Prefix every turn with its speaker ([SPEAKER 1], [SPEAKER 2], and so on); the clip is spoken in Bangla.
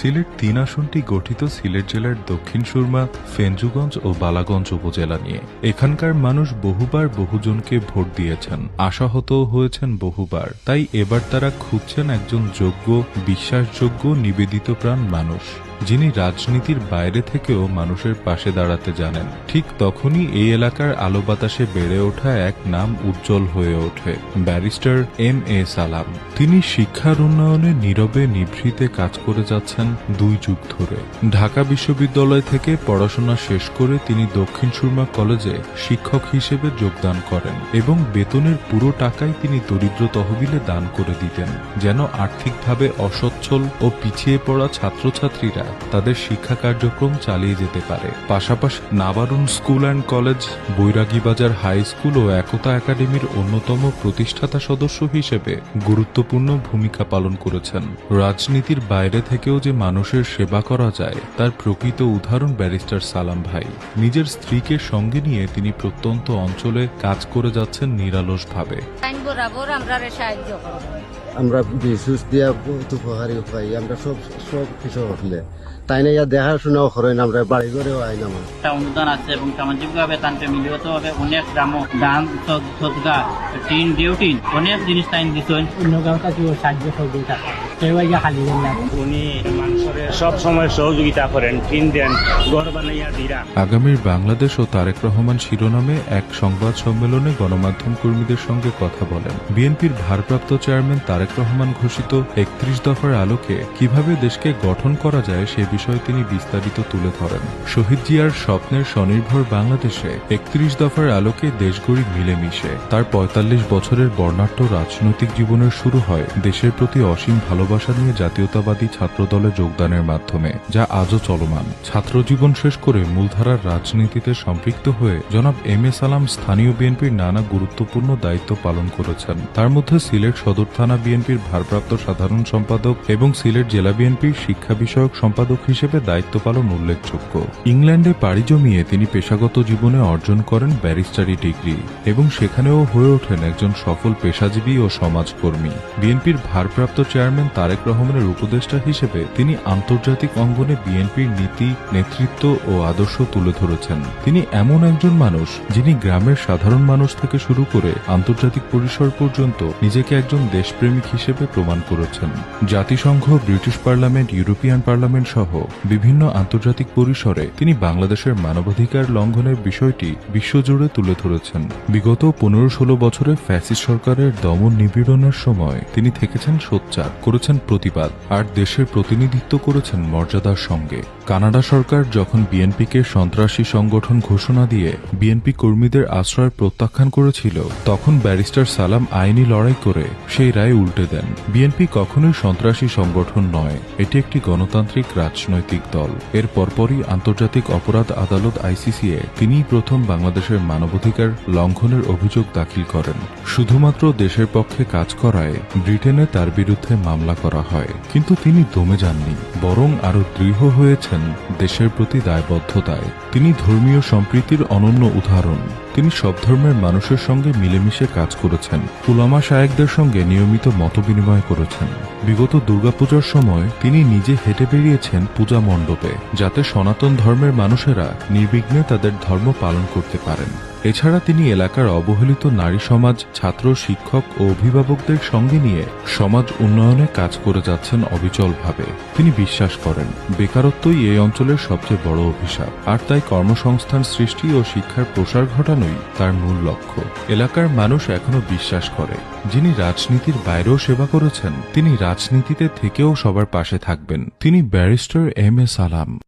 [SPEAKER 1] সিলেট তিন আসনটি গঠিত সিলেট জেলার দক্ষিণ সুরমা, ফেঞ্জুগঞ্জ ও বালাগঞ্জ উপজেলা নিয়ে। এখানকার মানুষ বহুবার বহুজনকে ভোট দিয়েছেন। আশাহত হয়েছেন বহুবার। তাই এবার তারা খুঁজছেন একজন যোগ্য, বিশ্বাসযোগ্য নিবেদিত প্রাণ মানুষ। যিনি রাজনীতির বাইরে থেকেও মানুষের পাশে দাঁড়াতে জানেন, ঠিক তখনই এই এলাকার আলো বাতাসে বেড়ে ওঠা এক নাম উজ্জ্বল হয়ে ওঠে, ব্যারিস্টার এম এ সালাম। তিনি শিক্ষার উন্নয়নে নীরবে নিভৃতে কাজ করে যাচ্ছেন দুই যুগ ধরে। ঢাকা বিশ্ববিদ্যালয় থেকে পড়াশোনা শেষ করে তিনি দক্ষিণ সুরমা কলেজে শিক্ষক হিসেবে যোগদান করেন এবং বেতনের পুরো টাকাই তিনি দরিদ্র তহবিলে দান করে দিতেন, যেন আর্থিকভাবে অসচ্ছল ও পিছিয়ে পড়া ছাত্রছাত্রীরা তাদের শিক্ষা কার্যক্রম চালিয়ে যেতে পারে। পাশাপাশি Nabarun school and college Bairagibazar high school ও একতা একাডেমির অন্যতম প্রতিষ্ঠাতা সদস্য হিসেবে গুরুত্বপূর্ণ ভূমিকা পালন করেছেন। রাজনীতির বাইরে থেকেও যে মানুষের সেবা করা যায় তার প্রকৃত উদাহরণ ব্যারিস্টার সালাম ভাই। নিজের স্ত্রীকে সঙ্গে নিয়ে তিনি প্রত্যন্ত অঞ্চলে কাজ করে যাচ্ছেন নিরালসভাবে।
[SPEAKER 2] আমরা সাহায্য করব।
[SPEAKER 3] আমরা বিশুস দিয়া উপকারী পাই আমরা সব সব কিছু হলে তাই না ইয়া দেখাশোনাও করেন আমরা বাড়ি ঘরেও আইন আমার
[SPEAKER 4] একটা অনুদান আছে এবং সামাজিকভাবে তান ফ্যামিলিগতভাবে অনেক গ্রাম দান সদ- টিন ডিউটি অনেক জিনিস টাইম দিছেন।
[SPEAKER 5] অন্য কারও কাছেও সাহায্য সহযোগিতা
[SPEAKER 6] সব সময় সহযোগিতা করেন দেন
[SPEAKER 1] আগামীর বাংলাদেশ ও তারেক রহমান শিরোনামে এক সংবাদ সম্মেলনে গণমাধ্যম কর্মীদের সঙ্গে কথা বলেন। বিএনপির ভারপ্রাপ্ত চেয়ারম্যান তারেক রহমান ঘোষিত একত্রিশ দফার আলোকে কীভাবে দেশকে গঠন করা যায় সে বিষয়ে তিনি বিস্তারিত তুলে ধরেন। শহীদ জিয়ার স্বপ্নের স্বনির্ভর বাংলাদেশে একত্রিশ দফার আলোকে দেশ গড়ি মিলেমিশে। তার পঁয়তাল্লিশ বছরের বর্ণাঢ্য রাজনৈতিক জীবনের শুরু হয় দেশের প্রতি অসীম ভালোবাসা নিয়ে জাতীয়তাবাদী ছাত্রদলে যোগদানের মাধ্যমে, যা আজও চলমান। ছাত্র জীবন শেষ করে মূলধারার রাজনীতিতে সম্পৃক্ত হয়ে জনাব এম এ সালাম স্থানীয় বিএনপির নানা গুরুত্বপূর্ণ দায়িত্ব পালন করেছেন। তার মধ্যে সিলেট সদর থানা বিএনপির ভারপ্রাপ্ত সাধারণ সম্পাদক এবং সিলেট জেলা বিএনপির শিক্ষা বিষয়ক সম্পাদক হিসেবে দায়িত্ব পালন উল্লেখযোগ্য। ইংল্যান্ডে পাড়ি জমিয়ে তিনি পেশাগত জীবনে অর্জন করেন ব্যারিস্টারি ডিগ্রি এবং সেখানেও হয়ে ওঠেন একজন সফল পেশাজীবী ও সমাজকর্মী। বিএনপির ভারপ্রাপ্ত চেয়ারম্যান তারেক রহমানের উপদেষ্টা হিসেবে তিনি আন্তর্জাতিক অঙ্গনে বিএনপির নীতি, নেতৃত্ব ও আদর্শ তুলে ধরেছেন। তিনি এমন একজন মানুষ যিনি গ্রামের সাধারণ মানুষ থেকে শুরু করে আন্তর্জাতিক পরিসর পর্যন্ত নিজেকে একজন দেশপ্রেমিক হিসেবে প্রমাণ করেছেন। জাতিসংঘ, ব্রিটিশ পার্লামেন্ট, ইউরোপিয়ান পার্লামেন্ট সহ বিভিন্ন আন্তর্জাতিক পরিসরে তিনি বাংলাদেশের মানবাধিকার লঙ্ঘনের বিষয়টি বিশ্বজুড়ে তুলে ধরেছেন। বিগত পনেরো ষোলো বছরে ফ্যাসিস্ট সরকারের দমন নিপীড়নের সময় তিনি থেকেছেন সোচ্চার, করেছেন প্রতিবাদ, আর দেশের প্রতিনিধিত্ব করেছেন মর্যাদার সঙ্গে। কানাডা সরকার যখন বিএনপিকে সন্ত্রাসী সংগঠন ঘোষণা দিয়ে বিএনপি কর্মীদের আশ্রয় প্রত্যাখ্যান করেছিল, তখন ব্যারিস্টার সালাম আইনি লড়াই করে সেই রায় উল্টে দেন। বিএনপি কখনোই সন্ত্রাসী সংগঠন নয়, এটি একটি গণতান্ত্রিক রাজনৈতিক দল। এর পরপরই আন্তর্জাতিক অপরাধ আদালত আইসিসিএ তিনিই প্রথম বাংলাদেশের মানবাধিকার লঙ্ঘনের অভিযোগ দাখিল করেন। শুধুমাত্র দেশের পক্ষে কাজ করায় ব্রিটেনে তার বিরুদ্ধে মামলা করা হয়। কিন্তু তিনি দমে যাননি, বরং আরও দৃঢ় হয়েছেন দেশের প্রতি দায়বদ্ধতায়। তিনি ধর্মীয় সম্প্রীতির অনন্য উদাহরণ। তিনি সব ধর্মের মানুষের সঙ্গে মিলেমিশে কাজ করেছেন। উলামা শায়েকদের সঙ্গে নিয়মিত মত বিনিময় করেছেন। বিগত দুর্গাপূজার সময় তিনি নিজে হেঁটে বেরিয়েছেন পূজা মণ্ডপে, যাতে সনাতন ধর্মের মানুষেরা নির্বিঘ্নে তাদের ধর্ম পালন করতে পারেন। এছাড়া তিনি এলাকার অবহেলিত নারী সমাজ, ছাত্র, শিক্ষক ও অভিভাবকদের সঙ্গে নিয়ে সমাজ উন্নয়নে কাজ করে যাচ্ছেন অবিচলভাবে। তিনি বিশ্বাস করেন, বেকারত্বই এই অঞ্চলের সবচেয়ে বড় অভিশাপ। আর তাই কর্মসংস্থান সৃষ্টি ও শিক্ষার প্রসার ঘটানোই তার মূল লক্ষ্য। এলাকার মানুষ এখনও বিশ্বাস করে, যিনি রাজনীতির বাইরেও সেবা করেছেন, তিনি রাজনীতিতে থেকেও সবার পাশে থাকবেন। তিনি ব্যারিস্টার এম এ সালাম।